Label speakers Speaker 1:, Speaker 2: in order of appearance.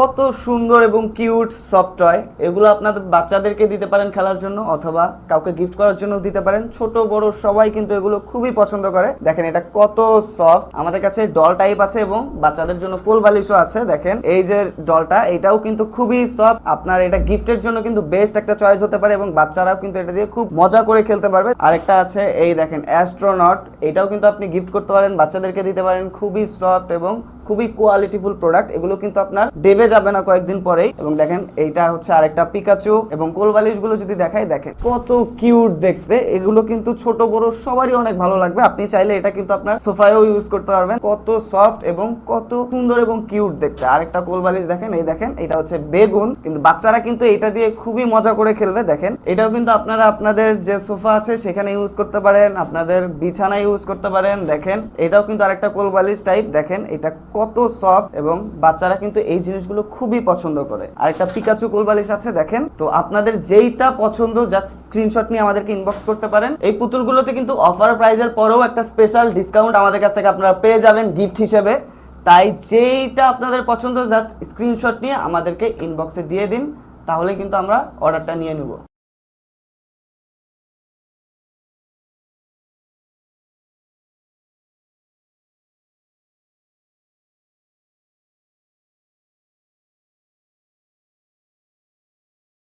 Speaker 1: কত সুন্দর এবং কিউট সফট টয় এগুলো আপনাদের বাচ্চাদেরকে দিতে পারেন খেলার জন্য অথবা কাউকে গিফট করার জন্য দিতে পারেন। ছোট, বড় সবাই কিন্তু এগুলো খুবই পছন্দ করে। দেখেন এটা কত সফট আমাদের কাছে ডল টাইপ আছে এবং বাচ্চাদের জন্য কোল বালিশও আছে। দেখেন এই যে ডলটা এটাও কিন্তু খুবই সফট আপনার এটা গিফটের জন্য কিন্তু বেস্ট একটা চয়েস হতে পারে এবং বাচ্চারাও কিন্তু এটা দিয়ে খুব মজা করে খেলতে পারবে। আরেকটা আছে এই দেখেন অ্যাস্ট্রোনট এটাও কিন্তু আপনি গিফট করতে পারেন, বাচ্চাদেরকে দিতে পারেন। খুবই সফট এবং খুবই কোয়ালিটিফুল প্রোডাক্ট এগুলো কিন্তু আপনার দেবে যাবে না কয়েকদিন পরেই। এবং দেখেন, এইটা হচ্ছে আরেকটা পিকাচু এবং কোলবালিশগুলো যদি দেখাই, দেখেন, কত কিউট দেখতে। এগুলো কিন্তু ছোট, বড়, সবারই অনেক ভালো লাগবে। আপনি চাইলে এটা কিন্তু আপনার সোফায়ও ইউজ করতে পারবেন। কত সফট এবং কত সুন্দর এবং কিউট দেখতে। আরেকটা কোলবালিশ দেখেন, এই দেখেন, এটা হচ্ছে বেগুন। কিন্তু বাচ্চারা কিন্তু এটা দিয়ে খুবই মজা করে খেলবে। দেখেন, এটাও কিন্তু আপনারা আপনাদের যে সোফা আছে, সেখানে ইউজ করতে পারেন। আপনাদের বিছানায় ইউজ করতে পারেন। দেখেন, এটাও কিন্তু আরেকটা কোলবালিশ টাইপ দেখেন, এটা কত সফট এবং বাচ্চারা কিন্তু এই জিনিসগুলো খুবই পছন্দ করে। আরেকটা পিকাচু কোলবালিশ আছে, দেখেন। তো আপনাদের যেইটা পছন্দ জাস্ট স্ক্রিনশট নিয়ে আমাদেরকে ইনবক্স করতে পারেন। এই পুতুলগুলোতে কিন্তু অফার প্রাইজের পরেও একটা স্পেশাল ডিসকাউন্ট আমাদের কাছ থেকে আপনারা পেয়ে যাবেন গিফট হিসেবে। তাই যেইটা আপনাদের পছন্দ জাস্ট স্ক্রিনশট নিয়ে আমাদেরকে ইনবক্সে দিয়ে দিন, তাহলে কিন্তু আমরা অর্ডারটা নিয়ে নেব।